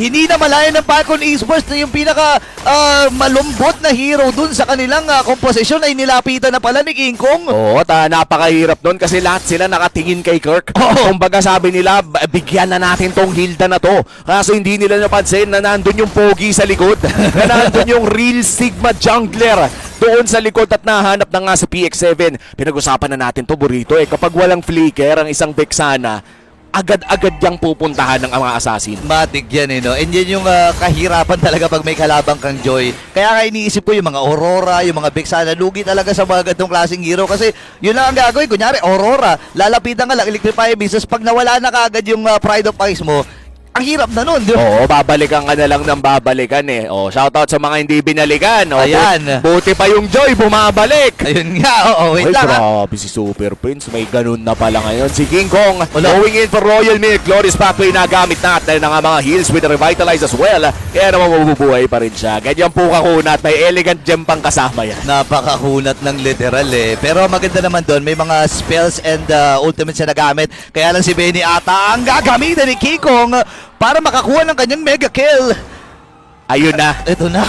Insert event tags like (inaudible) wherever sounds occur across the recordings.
hindi na malayan ng Falcon Esports na yung pinaka ah, malumbot na hero dun sa kanilang ah, komposisyon ay nilapitan na pala ni King Kong. Oo, ta, napakahirap nun kasi lahat sila nakatingin kay Kirk. (laughs) Oo. Kumbaga sabi nila, "B- bigyan na natin tong Hilda na to. Kaso hindi nila napansin na nandun yung pogi sa likod. (laughs) na nandun yung real Sigma jungler doon sa likod at nahanap na nga sa PX7. Pinag-usapan na natin to, Burrito. Eh, kapag walang flicker ang isang Vexana, agad-agad yang pupuntahan ng mga assassin. Matik yan eh, no? And yan yung ah, kahirapan (laughs) talaga pag may kalabang kang Joy. Kaya nga iniisip ko yung mga Aurora, yung mga Vexana, lugi talaga sa mga ganitong klaseng hero. Kasi yun lang ang gagawin. Kunyari, Aurora, lalapitan ka lang, electrify business. Pag nawala na kagad yung ah, Pride of Ice mo, ang hirap na nun, di ba? Oo, babalikan ka na lang ng babalikan eh. Oh, shoutout sa mga hindi binalikan. Oh, Ayan. bu- Buti pa yung Joy, bumabalik. Ayun nga, oo, wait Ay, lang ah. grabe si Super Prince. May ganun na pala ngayon. Si King Kong Wala. going in for Royal Milk. Glorious pathway na gamit natin ng mga heals with revitalize as well. Kaya naman mabubuhay pa rin siya. Ganyan po kakunat. May elegant gem pang kasama yan. Napakahunat ng literal eh. Pero maganda naman doon, may mga spells and uh, ultimates na nagamit. Kaya lang si Benny ata ang gagamitan ni Kikong para makakuha ng kanyang mega kill. Ayun na. Ito na.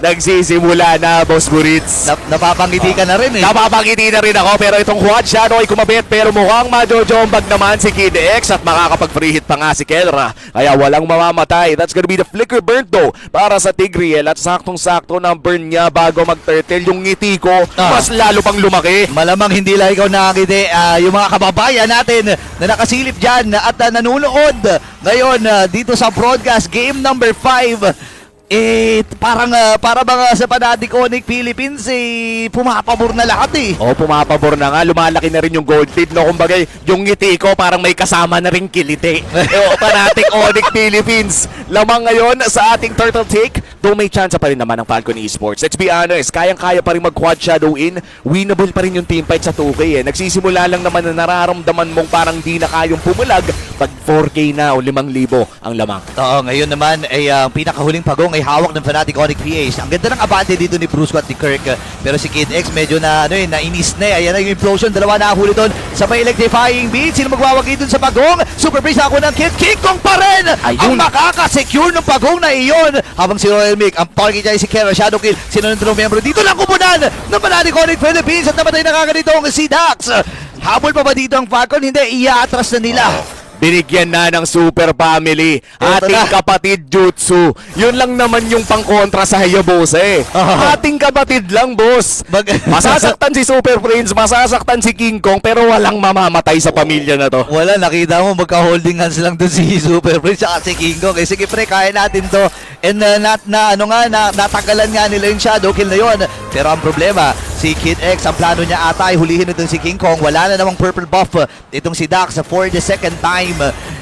Nagsisimula na, Boss Burits. Nap- napapangiti ka na rin eh. Napapangiti na rin ako pero itong quad shadow ay kumabit pero mukhang majojombag naman si Kid X at makakapag-free hit pa nga si Kelra. Kaya walang mamamatay. That's gonna be the flicker burn though para sa Tigreal at saktong-sakto ng burn niya bago mag-turtle yung ngiti ko Ah. mas lalo pang lumaki. Malamang hindi lang ikaw nakakiti ah, yung mga kababayan natin na nakasilip dyan at ah, nanonood ngayon ah, dito sa broadcast game number 5 eh parang ah, para mga sa Fanatic Onyx Philippines eh pumapabor na lahat eh. Oh, pumapabor na nga. Lumalaki na rin yung gold lead. No? Kumbaga, yung ngiti ko parang may kasama na rin kiliti. (laughs) o, Fanatic Onyx Philippines. Lamang ngayon sa ating turtle take. Though may chance pa rin naman ng Falcon Esports. Let's be honest, kayang-kaya pa rin mag-quad shadow in. Winnable pa rin yung team fight sa 2K. Eh. Nagsisimula lang naman na nararamdaman mong parang di na kayong pumulag pag 4K na o 5,000 ang lamang. Oo, ngayon naman ay ang pinakahuling pagong ay hawak ng Fnatic Onyx PH. Ang ganda ng abante dito ni Bruce at ni Kirk. Pero si Kid X medyo na ano eh, nainis na eh. Ayan na yung implosion. Dalawa na huli doon sa may electrifying beat. Sino magwawagi doon sa pagong? Super Breeze ako ng Kid. King Kong pa rin! Ang Ayun. makaka-secure ng pagong na iyon. Habang si Royal Mick, ang target niya ay si Kera Shadow Kill. Sinunod ng membro dito lang kupunan ng Fnatic Onyx Philippines at namatay na kaganito ang si Dax. Habol pa ba dito ang Falcon? Hindi, iaatras na nila. Binigyan na ng super family. Ating na. kapatid Jutsu. Yun lang naman yung pangkontra sa Hayabusa eh. Ah. Ating kapatid lang, boss. Mag- Masasaktan si Super Prince, masasaktan si King Kong, pero walang mamamatay sa pamilya na to. Wala, nakita mo magka-holding hands lang doon si Super Prince at si King Kong. Eh, sige pre, kaya natin to. And uh, nat, na, ano nga, na, natagalan nga nila yung shadow kill na yon. Pero ang problema, si Kid X, ang plano niya ata ay hulihin itong si King Kong. Wala na namang purple buff itong si Dax for the second time.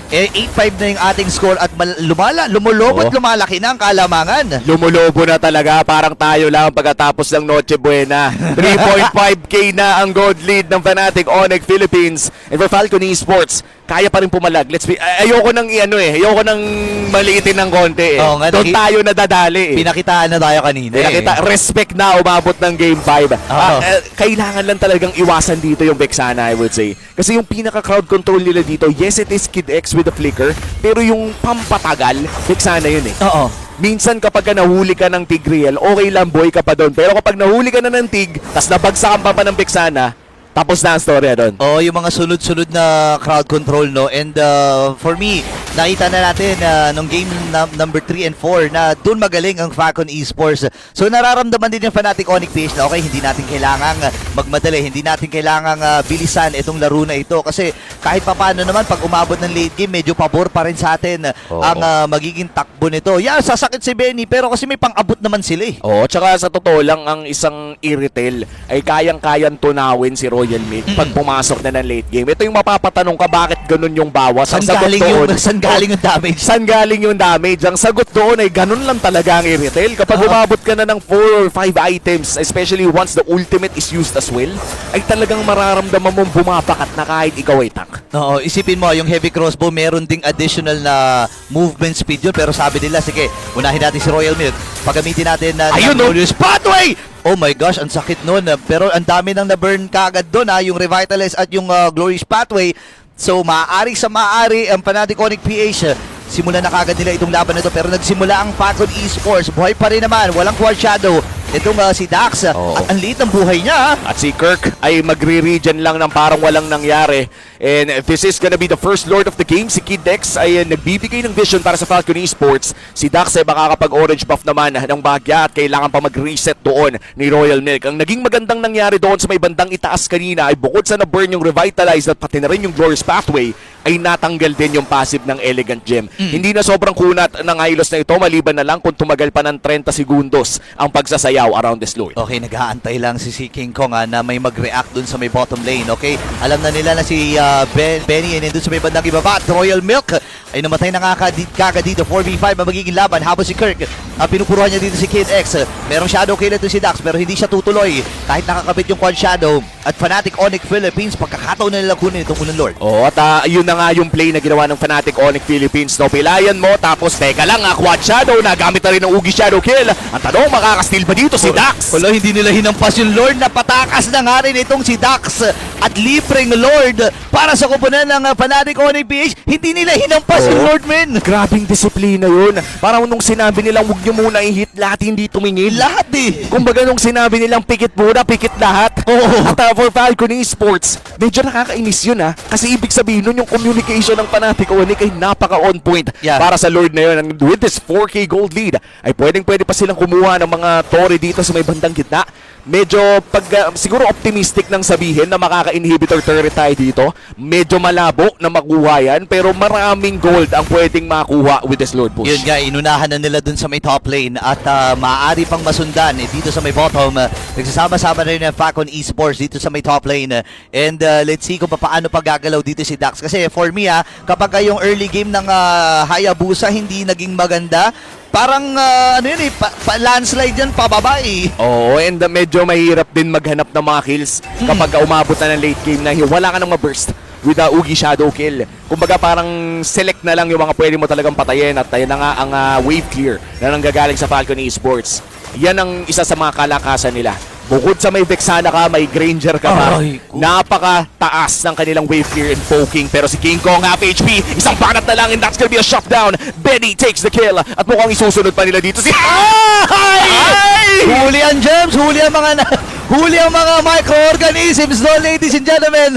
Eh, 8-5 na yung ating score at mal- lumala, lumulobot, Oo. lumalaki na ang kalamangan. Lumulobo na talaga, parang tayo lang pagkatapos ng Noche Buena. (laughs) 3.5k na ang gold lead ng Fnatic Onyx Philippines. And for Falcon Esports, kaya pa rin pumalag. Let's be, ay- ayoko nang i-ano eh, ayoko nang maliitin ng konti eh. Oo nga, Doon tayo nadadali eh. Pinakitaan na tayo kanina. eh. Pinakita, respect na umabot ng Game 5. Oo. kailangan lang talagang iwasan dito yung Vexana, I would say. Kasi yung pinaka-crowd control nila dito, yes, it is Kid X with the flicker, pero yung pampatagal, Vexana yun eh. Oo. Minsan kapag ka nahuli ka ng Tigreal, okay lang boy ka pa doon. Pero kapag nahuli ka na ng Tig, tas nabagsakan pa pa ng Vexana, tapos na ang storya doon. Oh, yung mga sunod-sunod na crowd control no. And uh, for me, nakita na natin uh, nung game num- number 3 and 4 na doon magaling ang Falcon Esports. So nararamdaman din yung Fnatic Onyx PH na okay, hindi natin kailangang magmadali, hindi natin kailangang uh, bilisan itong laro na ito kasi kahit papaano naman pag umabot ng late game, medyo pabor pa rin sa atin Oo. ang uh, magiging takbo nito. Yeah, sasakit si Benny pero kasi may pang-abot naman sila eh. Oo, tsaka sa totoo lang, ang isang Iritel ay kayang-kayang tunawin si Royal Mick pag pumasok na ng late game. Ito yung mapapatanong ka, bakit ganun yung bawas? Saan Ang sagot galing yung, doon, (laughs) saan galing yung damage? Saan galing yung damage? Ang sagot doon ay ganun lang talaga ang i-retail. Kapag Oo. umabot ka na ng 4 or 5 items, especially once the ultimate is used as well, ay talagang mararamdaman mong bumapakat na kahit ikaw ay tank. Oo, isipin mo, yung heavy crossbow, meron ding additional na movement speed yun. Pero sabi nila, sige, unahin natin si Royal Milk. Pagamitin natin na Ayun, no? Glorious Pathway! Oh my gosh, ang sakit nun. Pero ang dami nang na-burn kaagad doon, ha? yung Revitalize at yung uh, Glorious Pathway. So, maaari sa maaari, ang Fnatic Onyx PH, Simulan na kagad nila itong laban na ito pero nagsimula ang Falcon Esports. Buhay pa rin naman, walang Quad Shadow. Itong ah, si Dax, Oo. at ang liit ng buhay niya. ah. At si Kirk ay magre-regen lang ng parang walang nangyari. And this is gonna be the first Lord of the game. Si Kid Dex ay uh, nagbibigay ng vision para sa Falcon Esports. Si Dax ay makakapag-orange buff naman ng bagya at kailangan pa mag-reset doon ni Royal Milk. Ang naging magandang nangyari doon sa may bandang itaas kanina ay bukod sa na-burn yung Revitalize at pati na rin yung Glorious Pathway, ay natanggal din yung passive ng Elegant Gem. Hindi na sobrang kunat ng Hylos na ito maliban na lang kung tumagal pa ng 30 segundos ang pagsasayaw around this Lord. Okay, nag-aantay lang si, si King Kong ah, na may mag-react dun sa may bottom lane, okay? Alam na nila na si ah, ben, Benny ay nandun sa may bandang ibaba at Royal Milk ay namatay na kakadid, kagad dito. 4v5 ang magiging laban habang si Kirk ah, pinupuruhan niya dito si Kid X. Merong shadow kill ito si Dax pero hindi siya tutuloy kahit nakakabit yung Quad Shadow at Fnatic Onyx Philippines pagkakataon na nila kunin itong unang Lord. Oo, at ah, yun na nga yung play na ginawa ng Fnatic Onyx Philippines. No, pilayan mo, tapos teka lang, ah, Quad Shadow, nagamit na rin ng Ugi Shadow Kill. Ang tanong, makakastil ba dito si Dax? Wala, hindi nila hinampas yung Lord na patakas na nga rin itong si Dax at libreng Lord para sa kupunan ng uh, Fnatic Onyx PH. Hindi nila hinampas yung Oo. Lord, men. Grabing disiplina yun. Parang nung sinabi nilang huwag nyo muna i-hit, lahat hindi tumingin. Lahat eh. Kumbaga nung sinabi nilang pikit muna, pikit lahat. Oo. At uh, for Falcon Esports, medyo nakakainis yun ha. Kasi ibig sabihin nun yung communication ng Fnatic Onyx ay napaka-on point Yeah. para sa Lord na yun. And with this 4K gold lead, ay pwedeng pwede pa silang kumuha ng mga tore dito sa may bandang gitna. Medyo pag uh, siguro optimistic nang sabihin na makaka-inhibitor turret tayo dito. Medyo malabo na makuha yan pero maraming gold ang pwedeng makuha with this Lord push. Yun nga, inunahan na nila dun sa may top lane at uh, maaari pang masundan eh, dito sa may bottom. Uh, nagsasama-sama na rin ang Falcon Esports dito sa may top lane. Uh, and uh, let's see kung paano pagagalaw dito si Dax. Kasi for me, ah, kapag yung early game ng uh, Hayabusa hindi naging maganda, parang uh, ano yun eh, pa, pa- landslide yan pababa eh. Oo, and uh, medyo mahirap din maghanap ng mga kills kapag uh, umabot na ng late game na wala ka nang ma-burst with a Ugi Shadow Kill. Kumbaga parang select na lang yung mga pwede mo talagang patayin at ayun na nga ang uh, wave clear na nanggagaling sa Falcon Esports. Yan ang isa sa mga kalakasan nila. Bukod sa may Vexana ka, may Granger ka pa. Ay, ko- Napaka-taas ng kanilang wave clear and poking. Pero si King Kong half HP, isang banat na lang and that's gonna be a shutdown. Benny takes the kill. At mukhang isusunod pa nila dito si... Ay! Huli ang gems, huli ang mga (laughs) huli ang mga microorganisms no, ladies and gentlemen.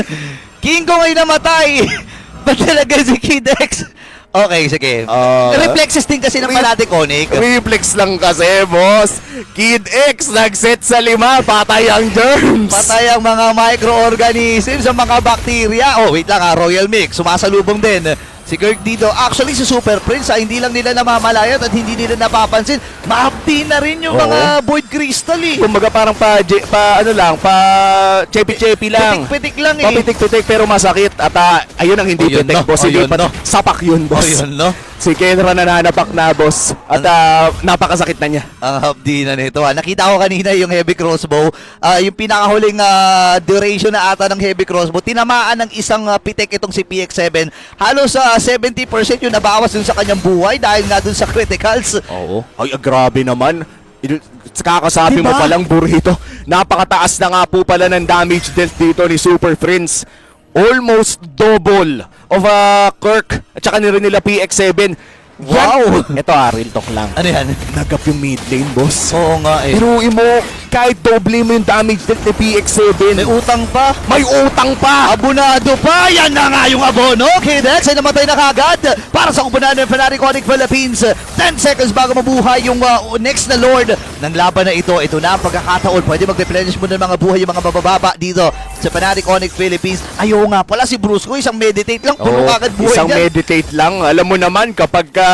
King Kong ay namatay. (laughs) Ba't talaga si Kid X? Okay, sige. Ah. Reflexes din kasi ng Fanatic Onyx. Reflex lang kasi, boss. Kid X, nag-set sa lima, patay ang germs. Patay ang mga microorganisms, ang mga bakterya. Oh, wait lang ah, Royal Mix, sumasalubong din. Si Kirk dito, actually si Super Prince, ah, hindi lang nila namamalayat at hindi nila napapansin. Maabdi na rin yung Oo. mga Void Crystal eh. Kumbaga parang pa, je- pa ano lang, pa chepi-chepi lang. Pitik-pitik lang eh. Papitik-pitik pero masakit. At ah, ayun ang hindi Oh, yun pitik, no. boss. Oh, Hindi yun pa, no. sapak yun, Oh, boss. yun, no? Si Kenra nananapak na, boss. At ah, napakasakit na niya. Ang hapdi na nito. ah. Nakita ko kanina yung heavy crossbow. Ah, yung pinakahuling ah, duration na ata ng heavy crossbow. Tinamaan ng isang ah, pitek itong si PX7. Halos sa 70% yung nabawas dun sa kanyang buhay dahil nga dun sa criticals. Oo. Ay, ah, grabe naman. Kakasabi mo Diba? palang burrito. Napakataas na nga po pala ng damage dealt dito ni Super Prince. Almost double of uh, Kirk at saka ni rin nila PX7. Wow! Ito ah, real talk lang. Ano yan? Nagap yung mid lane, boss. Oo nga eh. Pero mo, kahit doble mo yung damage ni PX7, May utang pa. may utang pa! Abonado pa! Yan na nga yung abono! Kidex ay namatay na kagad para sa kupunan ng Fnatic Onyx Philippines. 10 seconds bago mabuhay yung uh, next na Lord ng laban na ito. Ito na ang pagkakataon. Pwede mag-replenish mo ng mga buhay yung mga bababa dito sa Fnatic Onyx Philippines. Ayaw nga pala si Bruce ko isang meditate lang. Puno Oo, kagad buhay isang niyan. meditate lang. Alam mo naman, kapag ka,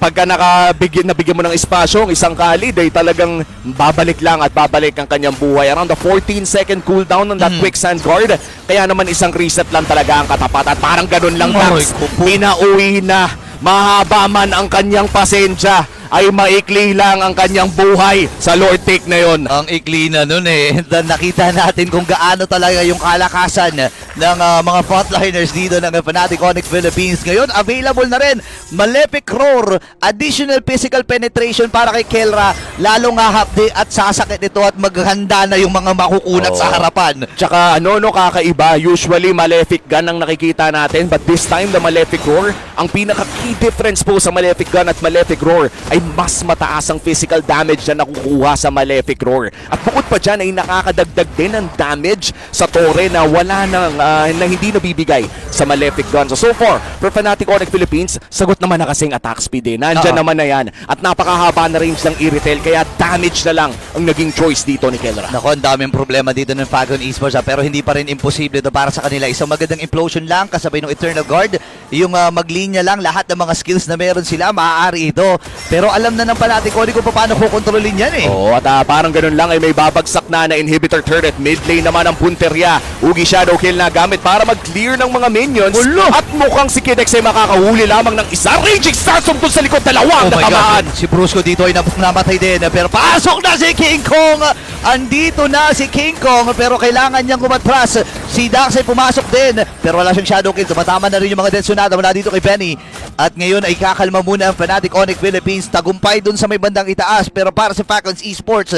pagka nakabigyan, nabigyan mo ng espasyo, ang isang kalid ay talagang babalik lang at babalik ang kanyang buhay. Around the 14 second cooldown ng that Mm. quicksand guard. Kaya naman isang reset lang talaga ang katapat. At parang ganun lang, kupo. Pinauwi na. Mahaba man ang kanyang pasensya ay maikli lang ang kanyang buhay sa Lord Take na yon. Ang ikli na nun eh. And (laughs) then nakita natin kung gaano talaga yung kalakasan ng ah, mga frontliners dito ng Fnatic Onyx Philippines. Ngayon, available na rin Malefic Roar, additional physical penetration para kay Kelra, lalong hahapdi at sasakit ito at maghanda na yung mga makukunat Oo. sa harapan. Tsaka ano no kakaiba, usually Malefic Gun ang nakikita natin but this time the Malefic Roar, ang pinaka key difference po sa Malefic Gun at Malefic Roar ay mas mataas ang physical damage na nakukuha sa Malefic Roar. At bukod pa dyan ay nakakadagdag din ng damage sa Torre na wala nang, ah, na hindi nabibigay sa Malefic Gun. So, so far, for Fnatic Onyx Philippines, sagot naman na kasing attack speed eh. Nandyan Oo. naman na yan. At napakahaba na range ng Iritel kaya damage na lang ang naging choice dito ni Kelra. Nako, ang daming problema dito ng Falcon Esports ah, pero hindi pa rin imposible ito para sa kanila. Isang magandang implosion lang kasabay ng Eternal Guard. Yung ah, maglinya lang, lahat ng mga skills na meron sila, maaari ito. Pero alam na ng Fnatic Onyx kung paano kukontrolin yan eh. Oo, at ah, parang ganun lang ay may babagsak na na inhibitor turret. Mid lane naman ang punterya. Ugi Shadow Kill na gamit para mag-clear ng mga minions. At mukhang si Kidex ay makakahuli lamang ng isa. Raging Starstorm doon sa likod. Dalawang Oh natamaan. Si Brusco dito ay namatay din. Pero pasok na si King Kong! Andito na si King Kong pero kailangan niyang kumatras. Si Dax ay pumasok din pero wala siyang shadow kill. Tumatama na rin yung mga Densunada mula dito kay Benny. At ngayon ay kakalma muna ang Fnatic Onyx Philippines. Tagumpay dun sa may bandang itaas pero para sa Falcons Esports,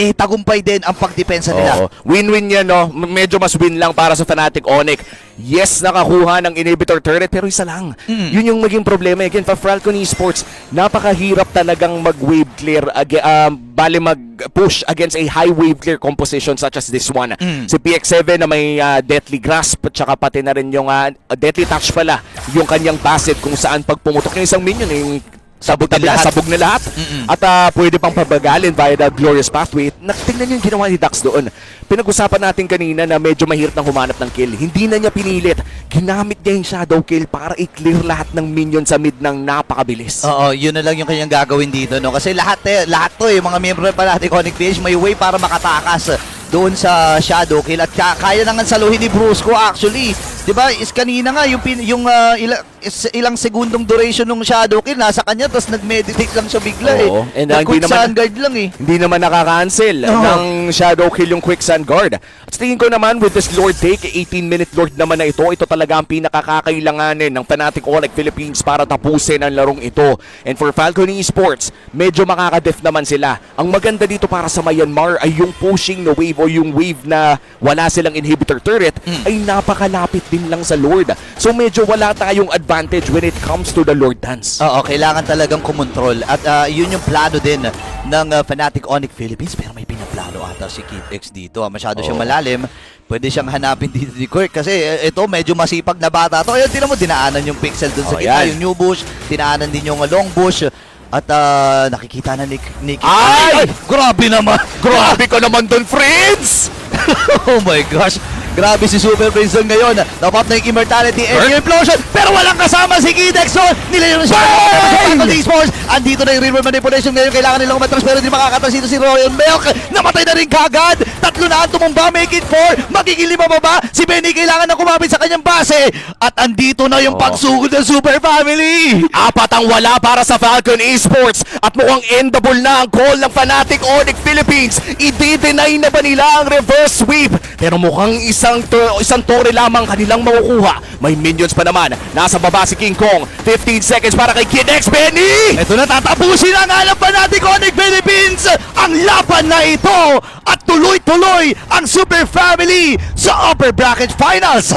eh tagumpay din ang pagdepensa nila. Win-win yan, no? Medyo mas win lang para sa Fnatic Onyx. Yes, nakakuha ng inhibitor turret, pero isa lang. Mm. Yun yung maging problema. Again, for Falcon Esports, napakahirap talagang mag-wave clear, ag- um, bali mag-push against a high wave clear composition such as this one. Mm. Si PX7 na may ah, Deathly Grasp, at saka pati na rin yung ah, Deathly Touch pala, yung kanyang passive kung saan pag pumutok yung isang minion, yung Sabog na lahat. sabog na lahat. Mm-mm. At ah, pwede pang pabagalin via the Glorious Pathway. Natingnan niyo yung ginawa ni Dax doon. Pinag-usapan natin kanina na medyo mahirap nang humanap ng kill. Hindi na niya pinilit. Ginamit niya yung shadow kill para i-clear lahat ng minion sa mid ng napakabilis. Oo, yun na lang yung kanyang gagawin dito, no? Kasi lahat eh, lahat to, yung mga miyembro pa natin Iconic PH, may way para makatakas doon sa Shadow Kill at ka- kaya nang saluhin ni Brusco actually. 'Di ba? Is kanina nga yung pin, yung ah, ila- is- ilang segundong duration ng Shadow Kill nasa kanya tapos nag-meditate lang siya bigla Oo. eh. And, ah, hindi naman- Sunguard lang eh. Hindi naman nakaka-cancel Oo. ng shadow kill yung quicksand guard. At tingin ko naman with this Lord take, 18-minute Lord naman na ito, ito talaga ang pinakakakailanganin ng Fnatic Onyx Philippines para tapusin ang larong ito. And for Falcon Esports, medyo makakadef naman sila. Ang maganda dito para sa Myanmar ay yung pushing na wave o yung wave na wala silang inhibitor turret ay napakalapit din lang sa Lord. So medyo wala tayong advantage when it comes to the Lord dance. Oo, kailangan talagang kumontrol at ah, yun yung plano din ng ah, Fnatic Onyx Philippines pero may pinaplano ata si Kid X dito. ah. Masyado siyang Oo. malalim. Pwede siyang hanapin dito ni Quirk kasi eh, ito medyo masipag na bata to. Ayun, tinan mo, dinaanan yung pixel dun sa Oh, yan. yung new bush, dinaanan din yung long bush. At ah, nakikita na ni, ni Kid Ay! Grabe naman! Grabe ka naman doon, friends! (laughs) oh my gosh! Grabe si Super Prince ngayon. Dapat na yung immortality and Earth? yung implosion. Pero walang kasama si Kidexon. Nilayo na siya. Falcon Esports. Andito na yung river manipulation ngayon. Kailangan nilang umatras pero hindi makakatas dito si Royal Milk. Namatay na rin kagad. Tatlo na ang tumumba. Make it four. Magiging lima pa ba? Si Benny kailangan na kumapit sa kanyang base. At andito na yung Oh. pagsugod ng Super Family. Apat ang wala para sa Falcon Esports at mukhang endable na ang call ng Fnatic Onyx Philippines. I-deny na ba nila ang reverse sweep? Pero mukhang isang to- isang tore lamang kanilang makukuha. May minions pa naman. Nasa baba si King Kong. 15 seconds para kay Kid X Benny! Ito na tatapusin ang alam pa natin Connect Philippines ang laban na ito at tuloy-tuloy ang Super Family sa Upper Bracket Finals.